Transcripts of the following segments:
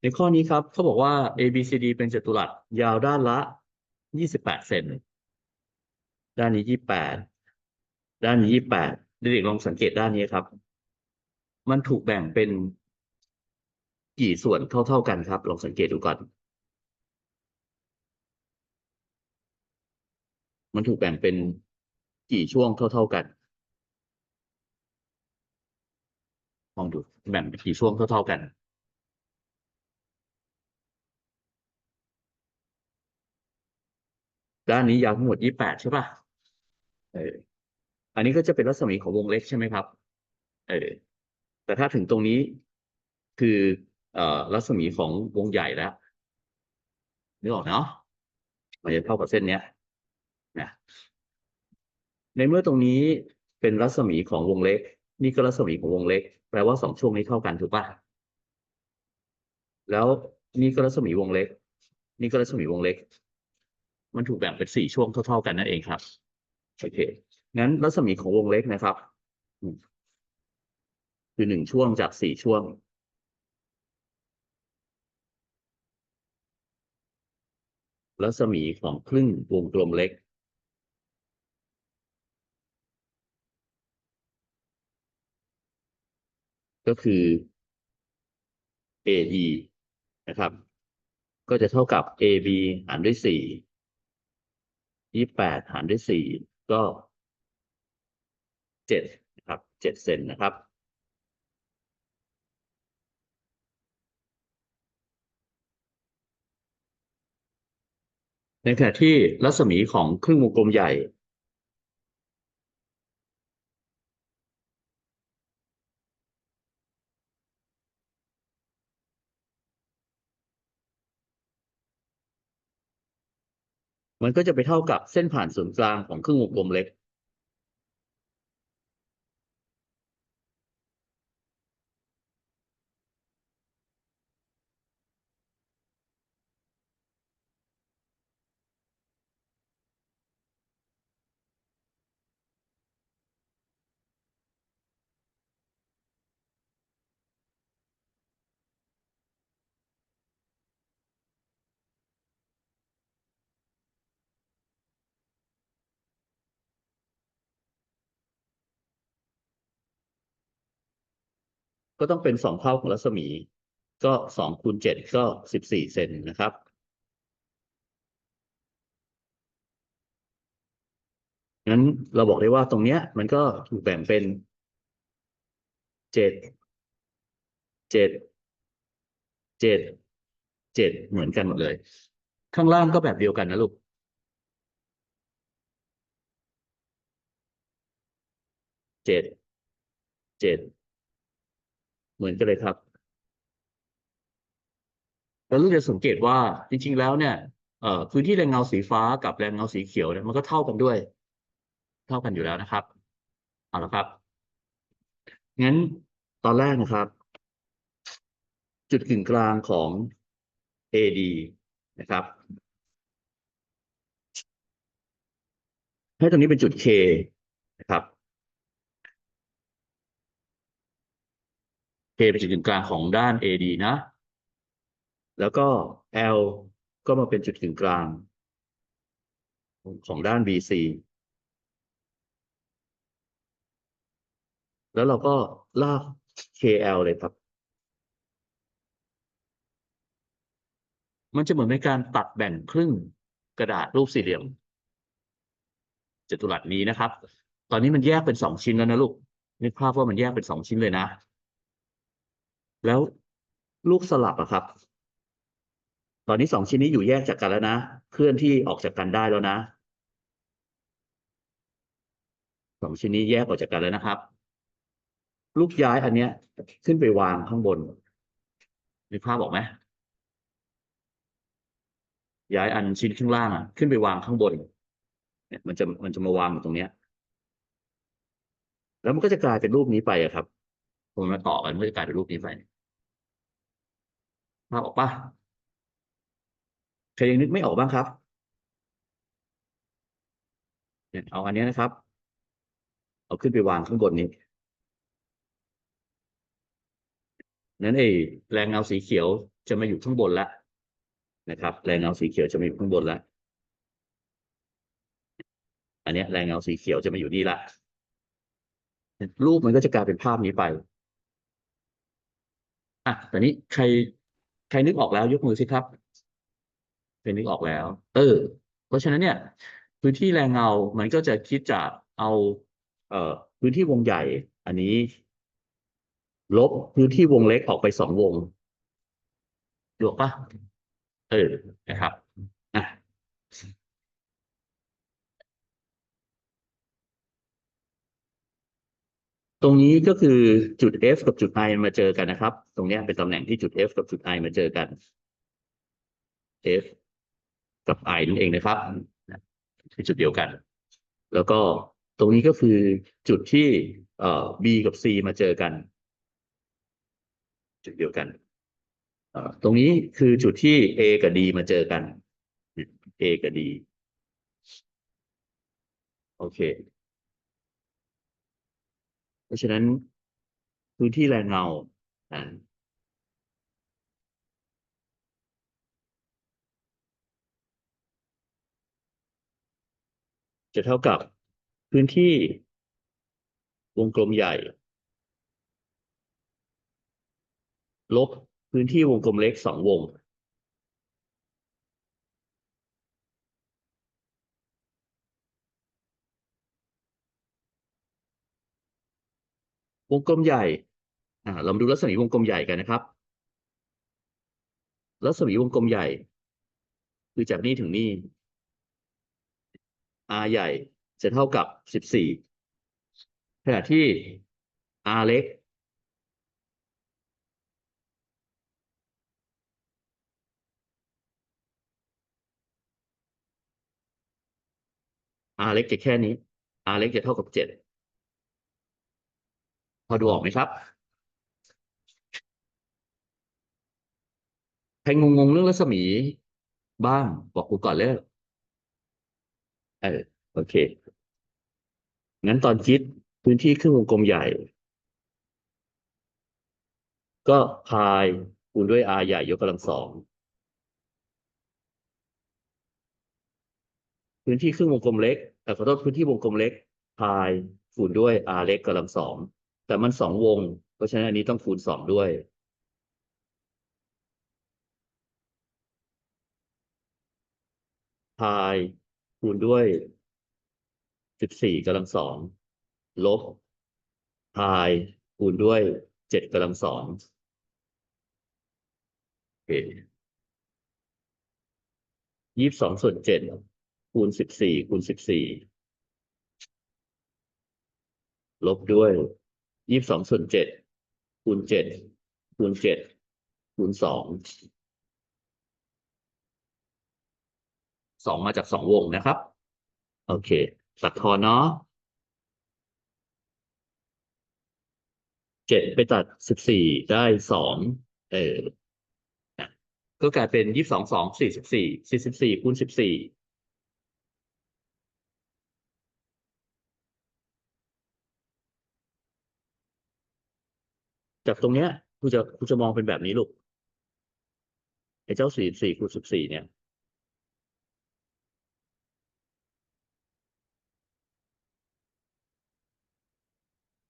ในข้อนี้ครับเขาบอกว่า ABCD เป็นจัตุรัสยาวด้านละ 28 เซนด้านนี้ 28 ด้านนี้ 28 เด็กๆลองสังเกตด้านนี้ครับ มันถูกแบ่งเป็นกี่ส่วนเท่า ๆกันครับ ลองสังเกตดูก่อน มันถูกแบ่งเป็นกี่ช่วงเท่า ๆกันลองดูแบ่งเป็นกี่ช่วงเท่า ๆกัน ด้านนี้ยาวทั้งหมดยี่แปดใช่ป่ะเอออันนี้ก็จะเป็นรัศมีของวงเล็กใช่ไหมครับ เออแต่ถ้าถึงตรงนี้คือเอ่อรัศมีของวงใหญ่แล้วนึกออกเนาะมันจะเท่ากับเส้นเนี้ยนะในเมื่อตรงนี้เป็นรัศมีของวงเล็ก นี่ก็รัศมีของวงเล็ก แปลว่าสองช่วงนี้เท่ากันถูกป่ะแล้วนี่ก็รัศมีวงเล็ก นี่ก็รัศมีวงเล็ก มันถูกแบ่งเป็นสี่ช่วงเท่าๆกันนั่นเองครับโอเคงั้นรัศมีของวงเล็กนะครับ คือหนึ่งช่วงจากสี่ช่วงรัศมีของครึ่งวงกลมเล็ก ก็คือ AD นะครับ ก็จะเท่ากับ AB หารด้วยสี่ ยี่แปดหารด้วยสี่ก็เจ็ดนะครับเจ็ดเซนนะครับ ในขณะที่รัศมีของครึ่งวงกลมใหญ่ มันก็จะไปเท่ากับเส้นผ่านศูนย์กลางของครึ่งวงกลมเล็ก ก็ต้องเป็นสองเท่าของรัศมี ก็สองคูณเจ็ดก็สิบสี่เซนนะครับงั้นเราบอกได้ว่าตรงเนี้ย มันก็ถูกแบ่งเป็นเจ็ดเจ็ดเจ็ดเจ็ดเหมือนกันหมดเลย ข้างล่างก็แบบเดียวกันนะลูกเจ็ดเจ็ด เหมือนกันเลยครับแล้วลูกจะสังเกตว่าจริง ๆ แล้วเนี่ยเอ่อพื้นที่แรงเงาสีฟ้ากับแรงเงาสีเขียวเนี่ยมันก็เท่ากันด้วย เท่ากันอยู่แล้วนะครับเอาละครับงั้นตอนแรกนะครับ จุดกึ่งกลางของ AD นะครับ ให้ตรงนี้เป็นจุด K นะครับ K เป็นจุดกึ่งกลางของด้าน AD นะ แล้วก็ L ก็มาเป็นจุดกึ่งกลาง ของด้าน BC แล้วเราก็ลาก KL เลยครับ มันจะเหมือนเป็นการตัดแบ่งครึ่งกระดาษรูปสี่เหลี่ยมจัตุรัสนี้นะครับ ตอนนี้มันแยกเป็นสองชิ้นแล้วนะลูกนึกภาพว่ามันแยกเป็นสองชิ้นเลยนะ แล้วลูกสลับอะครับ ตอนนี้สองชิ้นนี้อยู่แยกจากกันแล้วนะ เคลื่อนที่ออกจากกันได้แล้วนะสองชิ้นนี้แยกออกจากกันแล้วนะครับ ลูกย้ายอันเนี้ย ขึ้นไปวางข้างบนนึกภาพออกไหมย้ายอันชิ้นข้างล่างอะขึ้นไปวางข้างบน เนี่ยมันจะมันจะมาวางอยู่ตรงเนี้ย แล้วมันก็จะกลายเป็นรูปนี้ไปอะครับพอมันมาต่อกันมันก็จะกลายเป็นรูปนี้ไป ภาออกปะใครยังนึกไม่ออกบ้างครับเนี่ยเอาอันนี้นะครับ เอาขึ้นไปวางข้างบนนี้นั้นไอ้แรงเงาสีเขียวจะมาอยู่ข้างบนแล้วนะครับ แรงเงาสีเขียวจะมาอยู่ข้างบนแล้วอันนี้แรงเงาสีเขียวจะมาอยู่นี่ละรูปมันก็จะกลายเป็นภาพนี้ไปอะแตอนนี้ใคร ใครนึกออกแล้วยกมือสิครับใครนึกออกแล้ว เออ เพราะฉะนั้นเนี่ย พื้นที่แรงเงา มันก็จะคิดจากเอาเอ่อพื้นที่วงใหญ่ อันนี้ ลบพื้นที่วงเล็กออกไปสองวงถูกปะเออนะครับ อะ ตรงนี้ก็คือจุด F กับจุด I มาเจอกันนะครับ ตรงนี้เป็นตำแหน่งที่จุด F กับจุด I มาเจอกัน F กับ I นั่นเองนะครับคือจุดเดียวกัน แล้วก็ตรงนี้ก็คือจุดที่เอ่อ B กับ C มาเจอกัน จุดเดียวกันเอ่อตรงนี้คือจุดที่ A กับ D มาเจอกัน A กับ D โอเค เพราะฉะนั้นพื้นที่แรงเงาอ่าจะเท่ากับพื้นที่วงกลมใหญ่ ลบพื้นที่วงกลมเล็กสองวง วงกลมใหญ่อ่าเรามาดูรัศมีวงกลมใหญ่กันนะครับ รัศมีวงกลมใหญ่ คือจากนี่ถึงนี่ R ใหญ่จะเท่ากับสิบสี่ขณะที่ R เล็ก R เล็กจะแค่นี้ R เล็กจะเท่ากับเจ็ด พอดูออกไหมครับใครงงๆเรื่องรัศมี บ้างบอกกูก่อนเลยเออโอเค งั้นตอนคิดพื้นที่ครึ่งวงกลมใหญ่ ก็พายคูณด้วย r ใหญ่ยกกำลังสองพื้นที่ครึ่งวงกลมเล็กแต่ขอโทษพื้นที่วงกลมเล็กพายคูณด้วย r เล็กกำลังสอง แต่มันสองวง เพราะฉะนั้นอันนี้ต้องคูณสองด้วยพายคูณด้วยสิบสี่กำลังสองลบพายคูณด้วยเจ็ดกำลังสองโอเคยี่สิบสองส่วนเจ็ดคูณสิบสี่คูณสิบสี่ลบด้วย ยี่สิบสองส่วนเจ็ดคูณเจ็ดคูณเจ็ดคูณสองสองมาจากสองวงนะครับ โอเค ตัดทอนเนาะเจ็ดไปตัดสิบสี่ได้สองเออก็กลายเป็นยี่สิบสองสองสี่สิบสี่สี่สิบสี่คูณสิบสี่ จากตรงเนี้ยกูจะกูจะมองเป็นแบบนี้ลูกไอ้เจ้าสี่สี่คูณสิบสี่เนี่ย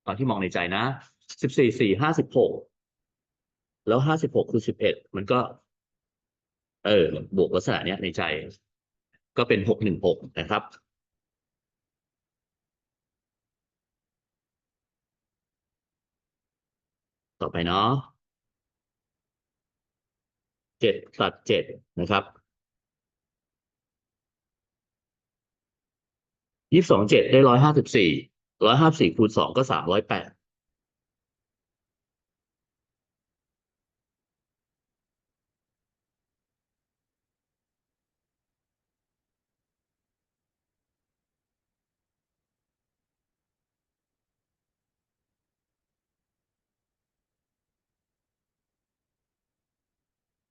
ตอนที่มองในใจนะสิบสี่สี่ห้าสิบหกแล้วห้าสิบหกคือสิบเอ็ดมันก็ เออบวกลักษณะเนี้ยในใจ ก็เป็นหกหนึ่งหกนะครับ ต่อไปเนาะเจ็ดตัดเจ็ดนะครับยี่สิบสองเจ็ดได้ร้อยห้าสิบสี่ร้อยห้าสี่คูณสองก็สามร้อยแปด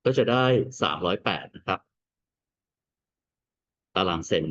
ก็จะได้สามร้อยแปดนะครับ ตารางเซน